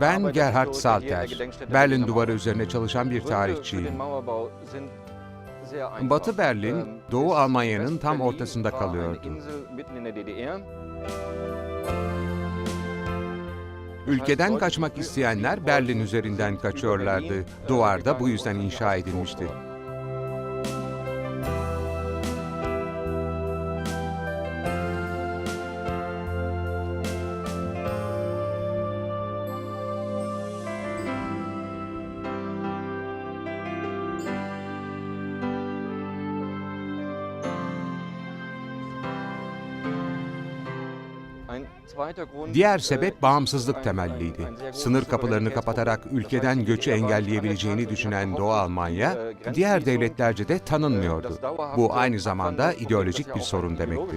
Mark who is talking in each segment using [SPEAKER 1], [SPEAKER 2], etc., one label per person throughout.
[SPEAKER 1] Ben
[SPEAKER 2] arbeite
[SPEAKER 1] Gerhard Salter, Berlin Duvarı üzerine çalışan bir tarihçiyim. Batı Berlin,
[SPEAKER 2] Ähm,
[SPEAKER 1] Doğu Almanya'nın tam ortasında kalıyordu. Ülkeden kaçmak isteyenler Berlin üzerinden kaçıyorlardı. Duvar da bu yüzden inşa edilmişti. Diğer sebep bağımsızlık temelliydi. Sınır kapılarını kapatarak ülkeden göçü engelleyebileceğini düşünen Doğu Almanya, diğer devletlerde de tanınmıyordu. Bu aynı zamanda ideolojik bir sorun demekti.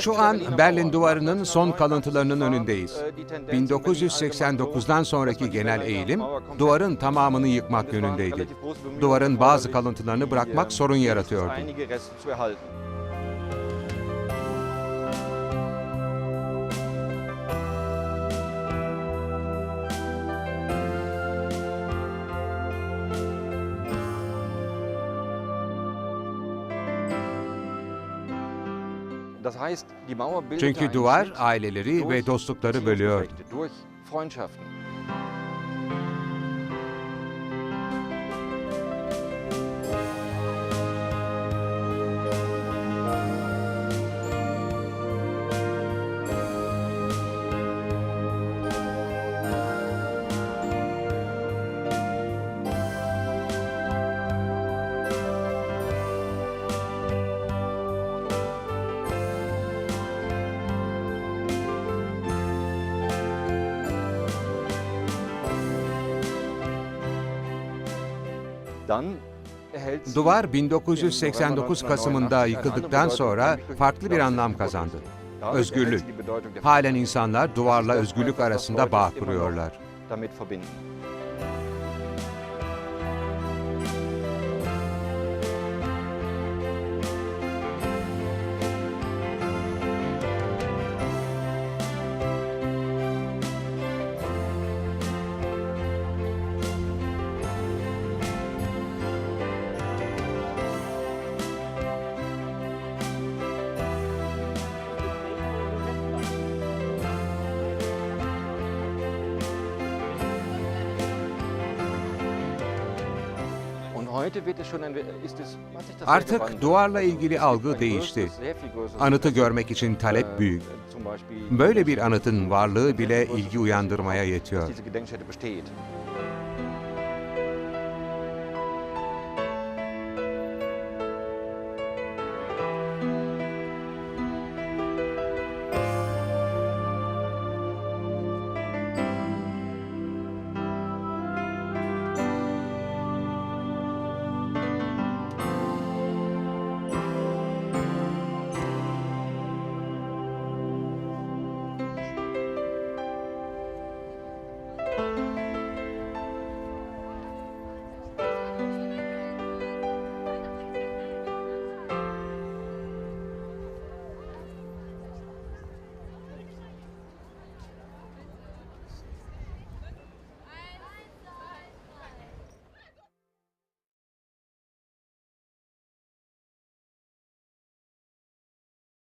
[SPEAKER 1] Şu an Berlin. Duvarı'nın son
[SPEAKER 2] 1989
[SPEAKER 1] kalıntılarının önündeyiz.
[SPEAKER 2] äh, die Tendenz in Berlin allgemein so,
[SPEAKER 1] 1989'dan
[SPEAKER 2] dass
[SPEAKER 1] sonraki genel eğilim duvarın tamamını yıkmak yönündeydi. Duvarın bazı kalıntılarını bırakmak
[SPEAKER 2] äh,
[SPEAKER 1] sorun yaratıyordu. Çünkü duvar aileleri ve dostlukları bölüyordu. Duvar
[SPEAKER 2] im
[SPEAKER 1] 1989
[SPEAKER 2] November
[SPEAKER 1] Kasım'ında
[SPEAKER 2] 1989
[SPEAKER 1] yıkıldıktan sonra farklı bir anlam kazandı. Özgürlük. Halen insanlar duvarla özgürlük arasında bağ kuruyorlar. Artık duvarla ilgili algı değişti. Anıtı görmek için talep
[SPEAKER 2] Äh,
[SPEAKER 1] büyük. Böyle bir anıtın varlığı bile ilgi uyandırmaya yetiyor.